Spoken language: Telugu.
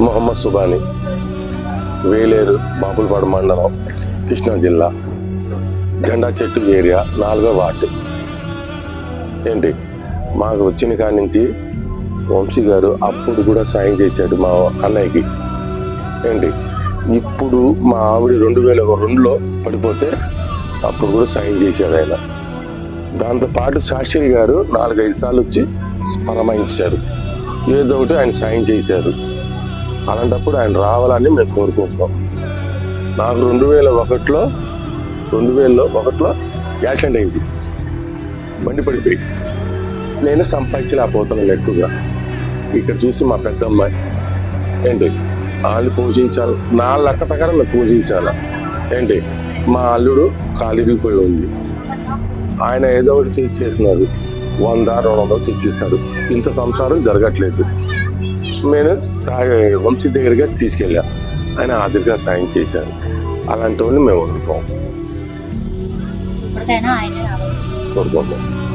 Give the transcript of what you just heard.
మొహమ్మద్ సుబాని వేలేరు బాపులపాడు మండలం కృష్ణా జిల్లా జెండా చెట్టు ఏరియా నాలుగో వార్డు. ఏంటి? మాకు వచ్చిన కాడి నుంచి వంశీ గారు అప్పుడు కూడా సాయం చేశాడు మా అన్నయ్యకి. ఏంటి? ఇప్పుడు మా ఆవిడ రెండు వేల రెండులో పడిపోతే అప్పుడు కూడా సాయం చేశాడు ఆయన. దాంతోపాటు శాస్త్రి గారు నాలుగైదు సార్లు వచ్చి పరమాయించారు ఏదో ఒకటి ఆయన సాయం చేశారు. అలాంటప్పుడు ఆయన రావాలని మేము కోరుకుంటున్నాం. నాకు రెండు వేల ఒకటిలో రెండు వేలలో ఒకటిలో యాక్సిడెంట్ అయింది. బండి పడిపోయి. నేను సంపాదించలేకపోతున్నాను ఎక్కువగా. ఇక్కడ చూసి మా పెద్దమ్మాయి ఏంటి? వాళ్ళు పోషించాలి నా లెక్క ప్రకారం మేము పోషించాలి ఏంటి? మా అల్లుడు కాలిరిగిపోయి ఉంది. ఆయన ఏదో ఒకటి చేసి చేస్తున్నారు. వంద రెండు వందలు తెచ్చిస్తాడు. ఇంత సంసారం జరగట్లేదు. నేను సాయి వంశీ దగ్గరగా తీసుకెళ్ళా. ఆయన ఆదిరిగా సాయం చేశారు. అలాంటి వాళ్ళని మేము కోరుకుంటాం